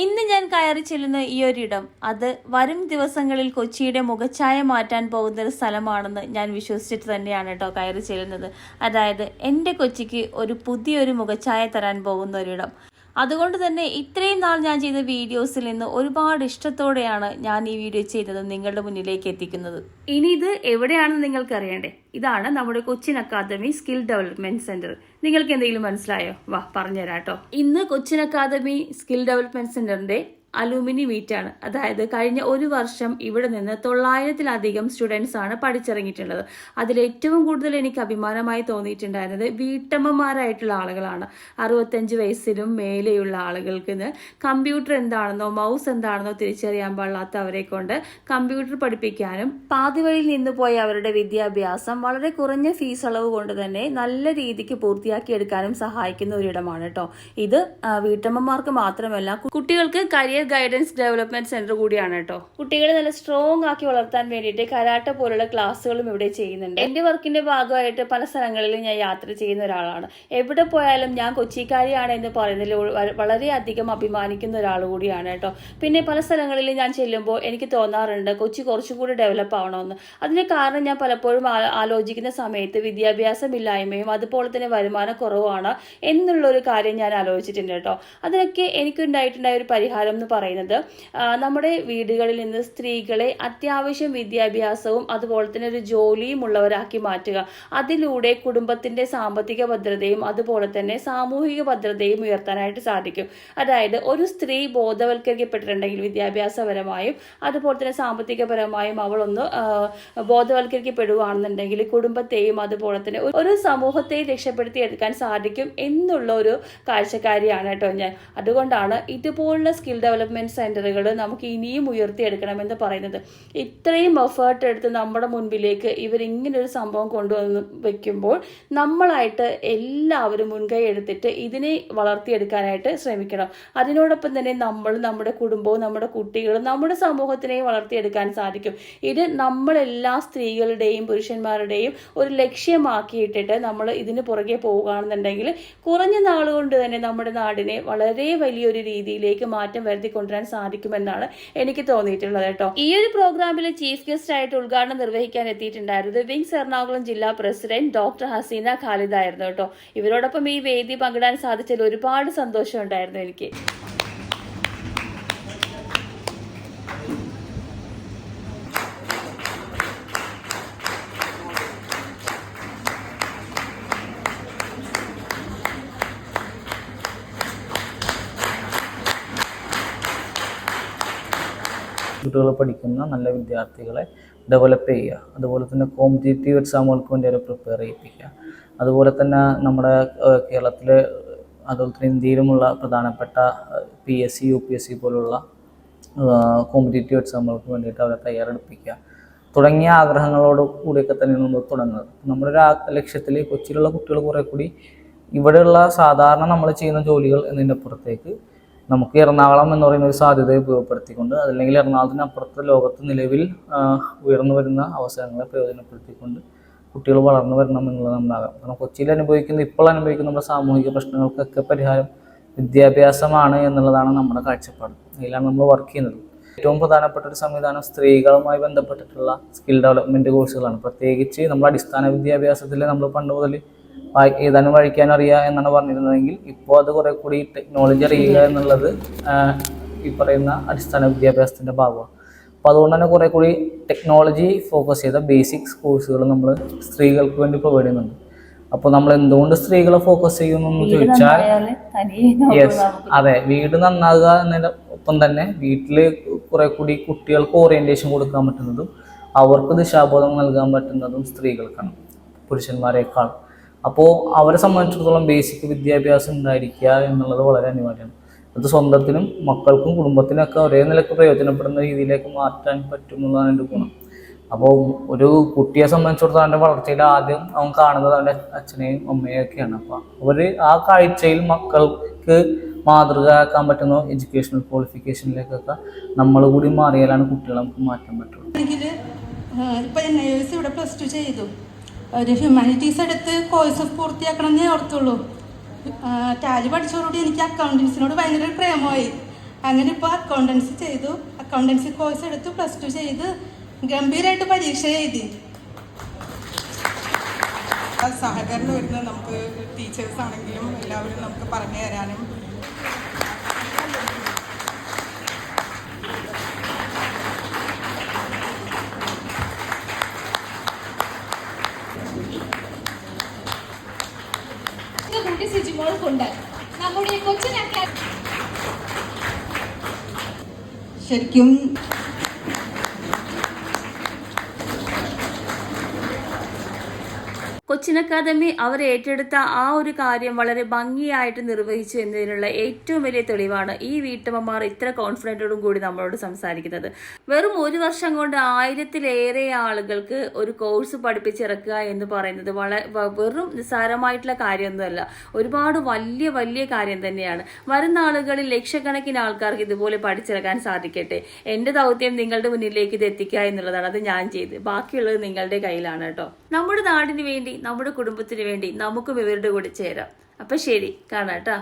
ഇന്ന് ഞാൻ കയറി ചെല്ലുന്ന ഈ ഒരിടം അത് വരും ദിവസങ്ങളിൽ കൊച്ചിയുടെ മുഖച്ഛായ മാറ്റാൻ പോകുന്ന ഒരു സ്ഥലമാണെന്ന് ഞാൻ വിശ്വസിച്ചിട്ട് തന്നെയാണ് കേട്ടോ കയറി ചെല്ലുന്നത്. അതായത് എന്റെ കൊച്ചിക്ക് ഒരു പുതിയൊരു മുഖച്ഛായ തരാൻ പോകുന്ന ഒരിടം. അതുകൊണ്ട് തന്നെ ഇത്രയും നാൾ ഞാൻ ചെയ്ത വീഡിയോസിൽ നിന്ന് ഒരുപാട് ഇഷ്ടത്തോടെയാണ് ഞാൻ ഈ വീഡിയോ ചെയ്തത് നിങ്ങളുടെ മുന്നിലേക്ക് എത്തിക്കുന്നത്. ഇനി ഇത് എവിടെയാണെന്ന് നിങ്ങൾക്ക് അറിയണ്ടേ? ഇതാണ് നമ്മുടെ Cochin academy skill development centre. നിങ്ങൾക്ക് എന്തെങ്കിലും മനസ്സിലായോ? വാ പറഞ്ഞുതരാം കേട്ടോ. ഇന്ന് കൊച്ചിൻ അക്കാദമി സ്കിൽ ഡെവലപ്മെന്റ് സെന്ററിന്റെ അലൂമിനി മീറ്റാണ് അതായത് കഴിഞ്ഞ ഒരു വർഷം ഇവിടെ നിന്ന് തൊള്ളായിരത്തിലധികം സ്റ്റുഡൻസ് ആണ് പഠിച്ചിറങ്ങിയിട്ടുള്ളത്. അതിൽ ഏറ്റവും കൂടുതൽ എനിക്ക് അഭിമാനമായി തോന്നിയിട്ടുണ്ടായിരുന്നത് വീട്ടമ്മമാരായിട്ടുള്ള ആളുകളാണ്. അറുപത്തഞ്ച് വയസ്സിനും മേലെയുള്ള ആളുകൾക്ക് കമ്പ്യൂട്ടർ എന്താണെന്നോ മൗസ് എന്താണെന്നോ തിരിച്ചറിയാൻ പാടില്ലാത്തവരെ കൊണ്ട് കമ്പ്യൂട്ടർ പഠിപ്പിക്കാനും പാതിവഴിയിൽ നിന്ന് പോയ അവരുടെ വിദ്യാഭ്യാസം വളരെ കുറഞ്ഞ ഫീസ് അളവ് കൊണ്ട് തന്നെ നല്ല രീതിക്ക് പൂർത്തിയാക്കിയെടുക്കാനും സഹായിക്കുന്ന ഒരിടമാണ് കേട്ടോ ഇത് വീട്ടമ്മമാർക്ക് മാത്രമല്ല കുട്ടികൾക്ക് കരിയർ ഗൈഡൻസ് ഡെവലപ്മെന്റ് സെന്റർ കൂടിയാണ് കേട്ടോ. കുട്ടികളെ നല്ല സ്ട്രോങ് ആക്കി വളർത്താൻ വേണ്ടിയിട്ട് കരാട്ട പോലുള്ള ക്ലാസ്സുകളും ഇവിടെ ചെയ്യുന്നുണ്ട്. എന്റെ വർക്കിന്റെ ഭാഗമായിട്ട് പല സ്ഥലങ്ങളിലും ഞാൻ യാത്ര ചെയ്യുന്ന ഒരാളാണ്. എവിടെ പോയാലും ഞാൻ കൊച്ചിക്കാരിയാണ് എന്ന് പറയുന്നതിൽ വളരെയധികം അഭിമാനിക്കുന്ന ഒരാൾ കൂടിയാണ് കേട്ടോ. പിന്നെ പല സ്ഥലങ്ങളിലും ഞാൻ ചെല്ലുമ്പോൾ എനിക്ക് തോന്നാറുണ്ട് കൊച്ചി കുറച്ചുകൂടി ഡെവലപ്പ് ആവണമെന്ന്. അതിന് കാരണം ഞാൻ പലപ്പോഴും ആലോചിക്കുന്ന സമയത്ത് വിദ്യാഭ്യാസമില്ലായ്മയും അതുപോലെ തന്നെ വരുമാന കുറവാണ് എന്നുള്ള ഒരു കാര്യം ഞാൻ ആലോചിച്ചിട്ടുണ്ട് കേട്ടോ. അതിനൊക്കെ എനിക്കുണ്ടായിട്ടുണ്ടായ ഒരു പരിഹാരം എന്ന് പറയുന്നത്. നമ്മുടെ വീടുകളിൽ നിന്ന് സ്ത്രീകളെ അത്യാവശ്യം വിദ്യാഭ്യാസവും അതുപോലെ തന്നെ ഒരു ജോലിയും ഉള്ളവരാക്കി മാറ്റുക. അതിലൂടെ കുടുംബത്തിന്റെ സാമ്പത്തിക ഭദ്രതയും അതുപോലെ തന്നെ സാമൂഹിക ഭദ്രതയും ഉയർത്താനായിട്ട് സാധിക്കും. അതായത് ഒരു സ്ത്രീ ബോധവൽക്കരിക്കപ്പെട്ടിട്ടുണ്ടെങ്കിൽ വിദ്യാഭ്യാസപരമായും അതുപോലെ തന്നെ സാമ്പത്തികപരമായും അവൾ ഒന്ന് ബോധവൽക്കരിക്കപ്പെടുകയാണെന്നുണ്ടെങ്കിൽ കുടുംബത്തെയും അതുപോലെ തന്നെ ഒരു- സമൂഹത്തെയും രക്ഷപ്പെടുത്തിയെടുക്കാൻ സാധിക്കും എന്നുള്ള ഒരു കാഴ്ചക്കാരിയാണ് കേട്ടോ ഞാൻ. അതുകൊണ്ടാണ് ഇതുപോലുള്ള സ്കിൽ ഡെവലപ്മെന്റ് സെന്ററുകൾ നമുക്ക് ഇനിയും ഉയർത്തിയെടുക്കണമെന്ന് പറയുന്നത്. ഇത്രയും എഫേർട്ട് എടുത്ത് നമ്മുടെ മുൻപിലേക്ക് ഒരു സംഭവം കൊണ്ടുവന്ന് വെക്കുമ്പോൾ നമ്മളായിട്ട് എല്ലാവരും മുൻകൈ എടുത്തിട്ട് ഇതിനെ വളർത്തിയെടുക്കാനായിട്ട് ശ്രമിക്കണം. അതിനോടൊപ്പം തന്നെ നമ്മൾ നമ്മുടെ കുടുംബവും നമ്മുടെ കുട്ടികളും നമ്മുടെ സമൂഹത്തിനെയും വളർത്തിയെടുക്കാൻ സാധിക്കും. ഇത് നമ്മളെല്ലാ സ്ത്രീകളുടെയും പുരുഷന്മാരുടെയും ഒരു ലക്ഷ്യമാക്കിയിട്ടിട്ട് നമ്മൾ ഇതിന് പുറകെ പോവുകയാണെന്നുണ്ടെങ്കിൽ കുറഞ്ഞ നാളുകൊണ്ട് തന്നെ നമ്മുടെ നാടിനെ വളരെ വലിയൊരു രീതിയിലേക്ക് മാറ്റം വരുത്തി കൊണ്ടുവരാൻ സാധിക്കുമെന്നാണ് എനിക്ക് തോന്നിയിട്ടുള്ളത് കേട്ടോ. ഈ ഒരു പ്രോഗ്രാമിൽ ചീഫ് ഗസ്റ്റ് ആയിട്ട് ഉദ്ഘാടനം നിർവഹിക്കാൻ എത്തിയിട്ടുണ്ടായിരുന്നത് വിങ്സ് എറണാകുളം ജില്ലാ പ്രസിഡന്റ് ഡോക്ടർ ഹസീന ഖാലിദ് ആയിരുന്നു കേട്ടോ. ഇവരോടൊപ്പം ഈ വേദി പങ്കിടാൻ സാധിച്ചതിൽ ഒരുപാട് സന്തോഷം ഉണ്ടായിരുന്നു എനിക്ക്. കുട്ടികൾ പഠിക്കുന്ന നല്ല വിദ്യാർത്ഥികളെ ഡെവലപ്പ് ചെയ്യുക. അതുപോലെ തന്നെ കോമ്പറ്റേറ്റീവ് എക്സാമുകൾക്ക് വേണ്ടി അവരെ പ്രിപ്പയർ ചെയ്യിപ്പിക്കുക. അതുപോലെ തന്നെ നമ്മുടെ കേരളത്തിൽ അതുപോലെ തന്നെ ഇന്ത്യയിലുമുള്ള പ്രധാനപ്പെട്ട P S C U P S C പോലുള്ള കോമ്പറ്റേറ്റീവ് എക്സാമുകൾക്ക് വേണ്ടിയിട്ട് അവരെ തയ്യാറെടുപ്പിക്കുക. തുടങ്ങിയ ആഗ്രഹങ്ങളോട് കൂടിയൊക്കെ തന്നെയാണ് നമ്മൾ തുടങ്ങുന്നത്. നമ്മുടെ ഒരു ലക്ഷ്യത്തിൽ കൊച്ചിയിലുള്ള കുട്ടികൾ കുറേ കൂടി ഇവിടെയുള്ള സാധാരണ നമ്മൾ ചെയ്യുന്ന ജോലികൾ എന്നതിന്റെ അപ്പുറത്തേക്ക് നമുക്ക് എറണാകുളം എന്ന് പറയുന്ന ഒരു സാധ്യതയെ ഉപയോഗപ്പെടുത്തിക്കൊണ്ട് അതല്ലെങ്കിൽ എറണാകുളത്തിനപ്പുറത്ത് ലോകത്ത് നിലവിൽ ഉയർന്നു വരുന്ന അവസരങ്ങളെ പ്രയോജനപ്പെടുത്തിക്കൊണ്ട് കുട്ടികൾ വളർന്നു വരണം എന്നുള്ളത് നമ്മുടെ കാരണം കൊച്ചിയിൽ അനുഭവിക്കുന്ന ഇപ്പോൾ അനുഭവിക്കുന്ന നമ്മുടെ സാമൂഹിക പ്രശ്നങ്ങൾക്കൊക്കെ പരിഹാരം വിദ്യാഭ്യാസമാണ് എന്നുള്ളതാണ് നമ്മുടെ കാഴ്ചപ്പാട്. അതിലാണ് നമ്മൾ വർക്ക് ചെയ്യുന്നത്. ഏറ്റവും പ്രധാനപ്പെട്ട ഒരു സംവിധാനം സ്ത്രീകളുമായി ബന്ധപ്പെട്ടിട്ടുള്ള സ്കിൽ ഡെവലപ്മെന്റ് കോഴ്സുകളാണ് പ്രത്യേകിച്ച് നമ്മുടെ അടിസ്ഥാന വിദ്യാഭ്യാസത്തിൽ നമ്മൾ പണ്ട് മുതൽ എഴുതാനും വഴിക്കാൻ അറിയുക എന്നാണ് പറഞ്ഞിരുന്നതെങ്കിൽ ഇപ്പോൾ അത് കുറെ കൂടി ടെക്നോളജി അറിയുക എന്നുള്ളത് ഈ പറയുന്ന അടിസ്ഥാന വിദ്യാഭ്യാസത്തിന്റെ ഭാഗമാണ്. അപ്പോൾ അതുകൊണ്ട് തന്നെ കുറെ കൂടി ടെക്നോളജി ഫോക്കസ് ചെയ്ത ബേസിക്സ് കോഴ്സുകൾ നമ്മൾ സ്ത്രീകൾക്ക് വേണ്ടി പ്രൊവൈഡ് ചെയ്യുന്നുണ്ട്. അപ്പോൾ നമ്മൾ എന്തുകൊണ്ട് സ്ത്രീകളെ ഫോക്കസ് ചെയ്യുന്നു എന്ന് ചോദിച്ചാൽ യെസ് അതെ വീട് നന്നാകുക എന്നതിന്റെ ഒപ്പം തന്നെ വീട്ടിൽ കുറെ കൂടി കുട്ടികൾക്ക് ഓറിയന്റേഷൻ കൊടുക്കാൻ പറ്റുന്നതും അവർക്ക് ദിശാബോധം നൽകാൻ പറ്റുന്നതും സ്ത്രീകൾക്കാണ് പുരുഷന്മാരെക്കാൾ. അപ്പോൾ അവരെ സംബന്ധിച്ചിടത്തോളം ബേസിക് വിദ്യാഭ്യാസം ഉണ്ടായിരിക്കുക എന്നുള്ളത് വളരെ അനിവാര്യമാണ്. അത് സ്വന്തത്തിനും മക്കൾക്കും കുടുംബത്തിനൊക്കെ ഒരേ നിലയ്ക്ക് പ്രയോജനപ്പെടുന്ന രീതിയിലേക്ക് മാറ്റാൻ പറ്റുമെന്നാണ് എന്റെ ഗുണം. അപ്പോൾ ഒരു കുട്ടിയെ സംബന്ധിച്ചിടത്തോളം അവന്റെ വളർച്ചയിൽ ആദ്യം അവൻ കാണുന്നത് അവന്റെ അച്ഛനെയും അമ്മയും ഒക്കെയാണ്. അപ്പോൾ അവർ ആ കാഴ്ചയിൽ മക്കൾക്ക് മാതൃകയാക്കാൻ പറ്റുന്ന എഡ്യൂക്കേഷണൽ ക്വാളിഫിക്കേഷനിലേക്കൊക്കെ നമ്മൾ കൂടി മാറിയാലാണ് കുട്ടികളെ നമുക്ക് മാറ്റാൻ പറ്റുള്ളൂ. ഇപ്പൊ എൻ ഐ എസ് ഇവിടെ പ്ലസ് ടു ചെയ്തു. ഒരു ഹ്യൂമാനിറ്റീസ് എടുത്ത് കോഴ്സ് പൂർത്തിയാക്കണം എന്നേ ഓർത്തുള്ളൂ ടാലി പഠിച്ചതോടുകൂടി എനിക്ക് അക്കൗണ്ടൻസിനോട് ഭയങ്കര പ്രേമമായി. അങ്ങനെ ഇപ്പോൾ അക്കൗണ്ടൻസി ചെയ്തു. അക്കൗണ്ടൻസി കോഴ്സ് എടുത്തു. പ്ലസ് ടു ചെയ്ത് ഗംഭീരമായിട്ട് പരീക്ഷ എഴുതി. സഹകരണം വരുന്നത് നമുക്ക് ടീച്ചേഴ്സ് ആണെങ്കിലും എല്ലാവരും നമുക്ക് പറഞ്ഞു തരാനും. സിജിമോൾക്കുണ്ട് നമ്മുടെ കൊച്ചിനൊക്കെ ശരിക്കും കൊച്ചിൻ അക്കാദമി അവർ ഏറ്റെടുത്ത ആ ഒരു കാര്യം വളരെ ഭംഗിയായിട്ട് നിർവഹിച്ചു എന്നതിനുള്ള ഏറ്റവും വലിയ തെളിവാണ് ഈ വീട്ടമ്മമാർ ഇത്ര കോൺഫിഡന്റോടും കൂടി നമ്മളോട് സംസാരിക്കുന്നത്. വെറും ഒരു വർഷം കൊണ്ട് ആയിരത്തിലേറെ ആളുകൾക്ക് ഒരു കോഴ്സ് പഠിപ്പിച്ചിറക്കുക എന്ന് പറയുന്നത് വളരെ വെറും നിസ്സാരമായിട്ടുള്ള കാര്യമൊന്നുമല്ല. ഒരുപാട് വലിയ വലിയ കാര്യം തന്നെയാണ്. വരുന്ന ആളുകളിൽ ലക്ഷക്കണക്കിന് ആൾക്കാർക്ക് ഇതുപോലെ പഠിച്ചിറക്കാൻ സാധിക്കട്ടെ. എന്റെ ദൗത്യം നിങ്ങളുടെ മുന്നിലേക്ക് ഇത് എത്തിക്കുക എന്നുള്ളതാണ് അത് ഞാൻ ചെയ്ത് ബാക്കിയുള്ളത് നിങ്ങളുടെ കയ്യിലാണ് കേട്ടോ. നമ്മുടെ നാടിന് വേണ്ടി നമ്മുടെ കുടുംബത്തിന് വേണ്ടി നമുക്കും ഇവരുടെ കൂടെ ചേരാം. അപ്പൊ ശരി കാണാം കേട്ടോ